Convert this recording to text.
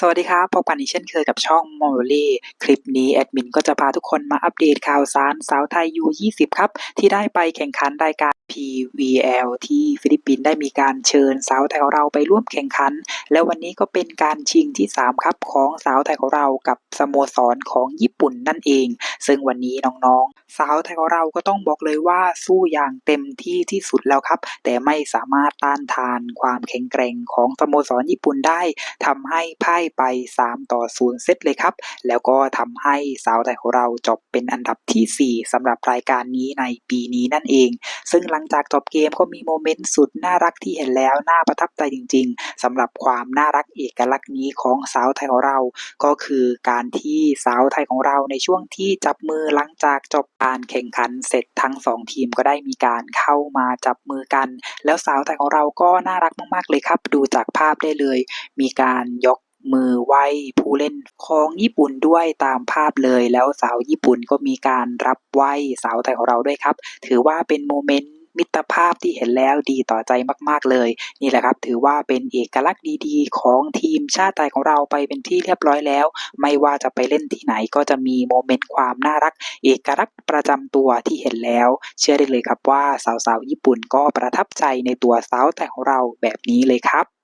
สวัสดีครับพบกันอีกเช่นเคยกับช่องโมโลี่คลิปนี้แอดมินก็จะพาทุกคนมาอัปเดตข่าวสารสาวไทยยู20 ครับ ที่ได้ไปแข่งขันรายการ PVL ที่ฟิลิปปินส์ได้มีการเชิญสาวไทยของเราไปร่วมแข่งขัน และววันนี้ก็เป็นการชิงที่ 3 ครับของสาวไทยของเรากับ สโมสรของญี่ปุ่นนั่นเอง ซึ่งวันนี้น้องๆ สาวไทยของเราก็ต้องบอกเลยว่าสู้อย่างเต็มที่ที่สุดแล้วครับ แต่ไม่สามารถต้านทานความแข็งแกร่งของสโมสรญี่ปุ่นได้ทำให้พ่ายไป 3 ต่อ 0 เซตเลยครับ แล้วก็ทำให้สาวไทยของเราจบเป็นอันดับที่ 4สำหรับรายการนี้ในปีนี้นั่นเอง ซึ่งหลังจากจบเกมก็มีโมเมนต์สุดน่ารักที่เห็นแล้วน่าประทับใจจริง ๆสำหรับความน่ารักเอกลักษณ์นี้ของสาวไทยของเรา ก็คือการที่สาวไทยของเราในช่วงที่จับมือหลังจากจบการแข่งขันเสร็จทั้งสองทีมก็ได้มีการเข้ามาจับมือกัน แล้วสาวไทยของเราก็น่ารักมาก ๆ เลยครับ ดูจากภาพได้เลย มีการยกมือไหว้ผู้เล่นของญี่ปุ่นด้วยตามภาพเลย แล้วสาวญี่ปุ่นก็มีการรับไหว้สาวไทยของเราด้วยครับ ถือว่าเป็นโมเมนต์ มิตรภาพที่เห็นแล้วดีต่อใจมาก ๆ เลย นี่แหละครับ ถือว่าเป็นเอกลักษณ์ดีๆ ของทีมชาติไทยของเราไปเป็นที่เรียบร้อยแล้ว ไม่ว่าจะไปเล่นที่ไหนก็จะมีโมเมนต์ความน่ารัก เอกลักษณ์ประจำตัวที่เห็นแล้ว เชื่อได้เลยครับว่าสาวๆญี่ปุ่นก็ประทับใจในตัวสาวแต่ของเราแบบนี้เลยครับ